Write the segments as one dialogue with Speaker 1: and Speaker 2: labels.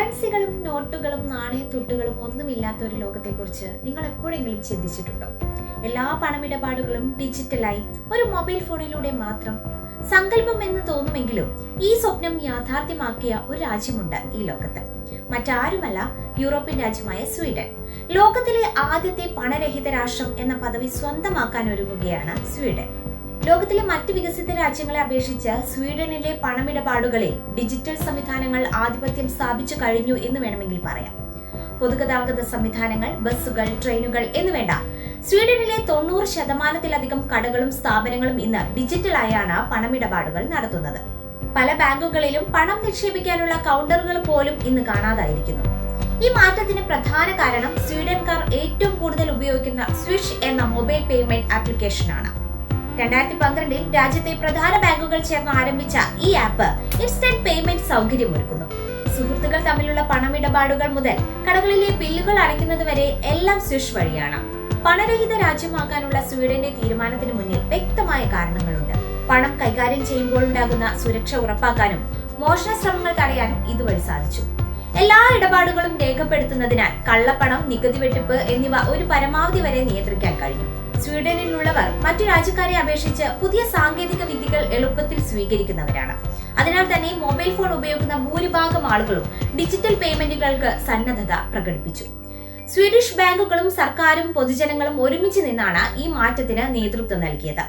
Speaker 1: കറൻസികളും നോട്ടുകളും നാണയത്തുട്ടുകളും ഒന്നുമില്ലാത്ത ഒരു ലോകത്തെക്കുറിച്ച് നിങ്ങൾ എപ്പോഴെങ്കിലും ചിന്തിച്ചിട്ടുണ്ടോ? എല്ലാ പണമിടപാടുകളും ഡിജിറ്റലായി ഒരു മൊബൈൽ ഫോണിലൂടെ മാത്രം. സങ്കല്പം എന്ന് തോന്നുമെങ്കിലും ഈ സ്വപ്നം യാഥാർത്ഥ്യമാക്കിയ ഒരു രാജ്യമുണ്ട് ഈ ലോകത്ത്. മറ്റാരുമല്ല യൂറോപ്യൻ രാജ്യമായ സ്വീഡൻ. ലോകത്തിലെ ആദ്യത്തെ പണരഹിത രാഷ്ട്രം എന്ന പദവി സ്വന്തമാക്കാൻ ഒരുങ്ങുകയാണ് സ്വീഡൻ. ലോകത്തിലെ മറ്റ് വികസിത രാജ്യങ്ങളെ അപേക്ഷിച്ച് സ്വീഡനിലെ പണമിടപാടുകളിൽ ഡിജിറ്റൽ സംവിധാനങ്ങൾ ആധിപത്യം സ്ഥാപിച്ചു കഴിഞ്ഞു എന്ന് വേണമെങ്കിൽ പറയാം. പൊതുഗതാഗത സംവിധാനങ്ങൾ ബസ്സുകൾ ട്രെയിനുകൾ എന്നുവേണ്ട സ്വീഡനിലെ തൊണ്ണൂറ് ശതമാനത്തിലധികം കടകളും സ്ഥാപനങ്ങളും ഇന്ന് ഡിജിറ്റലായാണ് പണമിടപാടുകൾ നടത്തുന്നത്. പല ബാങ്കുകളിലും പണം നിക്ഷേപിക്കാനുള്ള കൗണ്ടറുകൾ പോലും ഇന്ന് കാണാതായിരിക്കുന്നു. ഈ മാറ്റത്തിന് പ്രധാന കാരണം സ്വീഡൻകാർ ഏറ്റവും കൂടുതൽ ഉപയോഗിക്കുന്ന സ്വിഷ് എന്ന മൊബൈൽ പേയ്മെന്റ് ആപ്ലിക്കേഷനാണ്. രണ്ടായിരത്തി പന്ത്രണ്ടിൽ രാജ്യത്തെ പ്രധാന ബാങ്കുകൾ ചേർന്ന് ആരംഭിച്ച ഈ ആപ്പ് ഇൻസ്റ്റന്റ് പേയ്മെന്റ് സൗകര്യമൊരുക്കുന്നു. സുഹൃത്തുക്കൾ തമ്മിലുള്ള പണമിടപാടുകൾ മുതൽ കടകളിലെ ബില്ലുകൾ അടയ്ക്കുന്നത് വരെ എല്ലാം സ്വിഷ് വഴിയാണ്. പണരഹിത രാജ്യമാക്കാനുള്ള സ്വീഡന്റെ തീരുമാനത്തിന് മുന്നിൽ വ്യക്തമായ കാരണങ്ങളുണ്ട്. പണം കൈകാര്യം ചെയ്യുമ്പോൾ ഉണ്ടാകുന്ന സുരക്ഷ ഉറപ്പാക്കാനും മോഷണ ശ്രമങ്ങൾ തടയാനും ഇതുവഴി സാധിച്ചു. എല്ലാ ഇടപാടുകളും രേഖപ്പെടുത്തുന്നതിനാൽ കള്ളപ്പണം നികുതി വെട്ടിപ്പ് എന്നിവ ഒരു പരമാവധി വരെ നിയന്ത്രിക്കാൻ കഴിഞ്ഞു. സ്വീഡനിലുള്ളവർ മറ്റു രാജ്യക്കാരെ അപേക്ഷിച്ച് പുതിയ സാങ്കേതിക വിദ്യകൾ എളുപ്പത്തിൽ സ്വീകരിക്കുന്നവരാണ്. അതിനാൽ തന്നെ മൊബൈൽ ഫോൺ ഉപയോഗിക്കുന്ന ഭൂരിഭാഗം ആളുകളും ഡിജിറ്റൽ പേയ്മെന്റുകൾക്ക് സന്നദ്ധത പ്രകടിപ്പിച്ചു. സ്വീഡിഷ് ബാങ്കുകളും സർക്കാരും പൊതുജനങ്ങളും ഒരുമിച്ച് നിന്നാണ് ഈ മാറ്റത്തിന് നേതൃത്വം നൽകിയത്.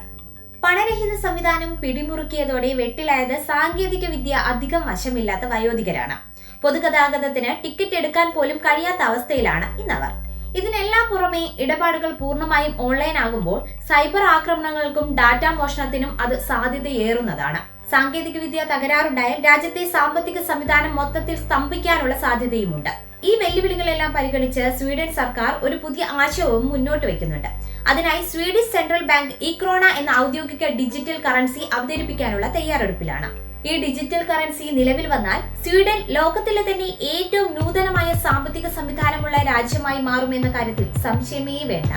Speaker 1: പണരഹിത സംവിധാനം പിടിമുറുക്കിയതോടെ വെട്ടിലായത് സാങ്കേതിക വിദ്യ അധികം വശമില്ലാത്ത വയോധികരാണ്. പൊതുഗതാഗതത്തിന് ടിക്കറ്റ് എടുക്കാൻ പോലും കഴിയാത്ത അവസ്ഥയിലാണ് ഇന്നവർ. ഇതിനെല്ലാം പുറമെ ഇടപാടുകൾ പൂർണമായും ഓൺലൈൻ ആകുമ്പോൾ സൈബർ ആക്രമണങ്ങൾക്കും ഡാറ്റ മോഷണത്തിനും അത് സാധ്യതയേറുന്നതാണ്. സാങ്കേതികവിദ്യ തകരാറുണ്ടായാൽ രാജ്യത്തെ സാമ്പത്തിക സംവിധാനം മൊത്തത്തിൽ സ്തംഭിക്കാനുള്ള സാധ്യതയുമുണ്ട്. ഈ വെല്ലുവിളികളെല്ലാം പരിഗണിച്ച് സ്വീഡൻ സർക്കാർ ഒരു പുതിയ ആശയവും മുന്നോട്ട് വെക്കുന്നുണ്ട് അതിനായി സ്വീഡിഷ് സെൻട്രൽ ബാങ്ക് ഇക്രോണ എന്ന ഔദ്യോഗിക ഡിജിറ്റൽ കറൻസി അവതരിപ്പിക്കാനുള്ള തയ്യാറെടുപ്പിലാണ്. ഈ ഡിജിറ്റൽ കറൻസി നിലവിൽ വന്നാൽ സ്വീഡൻ ലോകത്തിലെ തന്നെ ഏറ്റവും നൂതനമായ സാമ്പത്തിക സംവിധാനമുള്ള രാജ്യമായി മാറുമെന്ന കാര്യത്തിൽ സംശയമേ വേണ്ട.